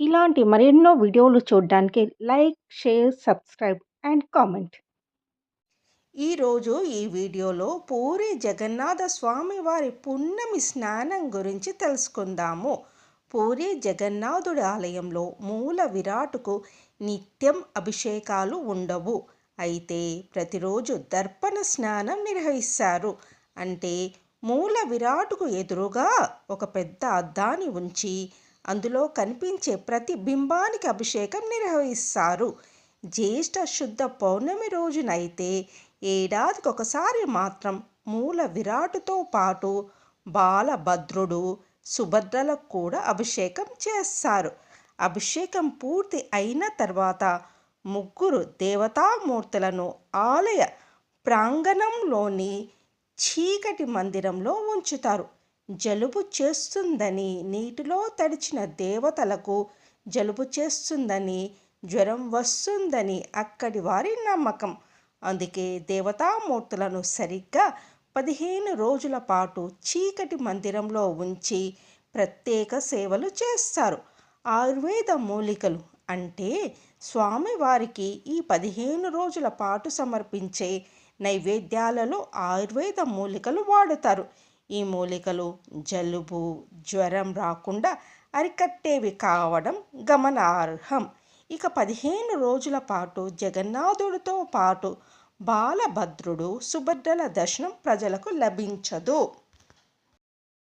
ఇలాంటి మరెన్నో వీడియోలు చూడడానికి like share subscribe and comment. ఈరోజు ఈ వీడియోలో పూరి జగన్నాథ స్వామి వారి పున్నమి స్నానం గురించి తెలుసుకుందాము. పూరి జగన్నాథుడి ఆలయంలో మూల విరాటుకు నిత్యం అభిషేకాలు ఉండవు. అయితే ప్రతిరోజు దర్పణ స్నానం నిర్వహిస్తారు. అంటే మూల విరాటుకు ఎదురుగా ఒక పెద్ద అద్దాన్ని ఉంచి అందులో కనిపించే ప్రతి బింబానికి అభిషేకం నిర్వహిస్తారు. జ్యేష్ఠ శుద్ధ పౌర్ణమి రోజునైతే ఏడాదికి ఒకసారి మాత్రం మూల విరాటుతో పాటు బాలభద్రుడు సుభద్రలకు కూడా అభిషేకం చేస్తారు. అభిషేకం పూర్తి అయిన తర్వాత ముగ్గురు దేవతామూర్తులను ఆలయ ప్రాంగణంలోని చీకటి మందిరంలో ఉంచుతారు. జలుబు చేస్తుందని నీటిలో తడిచిన దేవతలకు జలుబు చేస్తుందని జ్వరం వస్తుందని అక్కడి వారి నమ్మకం. అందుకే దేవతామూర్తులను సరిగ్గా పదిహేను రోజుల పాటు చీకటి మందిరంలో ఉంచి ప్రత్యేక సేవలు చేస్తారు. ఆయుర్వేద మూలికలు అంటే స్వామివారికి ఈ పదిహేను రోజుల పాటు సమర్పించే నైవేద్యాలలో ఆయుర్వేద మూలికలు వాడుతారు. ఈ మూలికలు జలుబు జ్వరం రాకుండా అరికట్టేవి కావడం గమనార్హం. ఇక పదిహేను రోజుల పాటు జగన్నాథుడితో పాటు బాలభద్రుడు సుభద్రల దర్శనం ప్రజలకు లభించదు.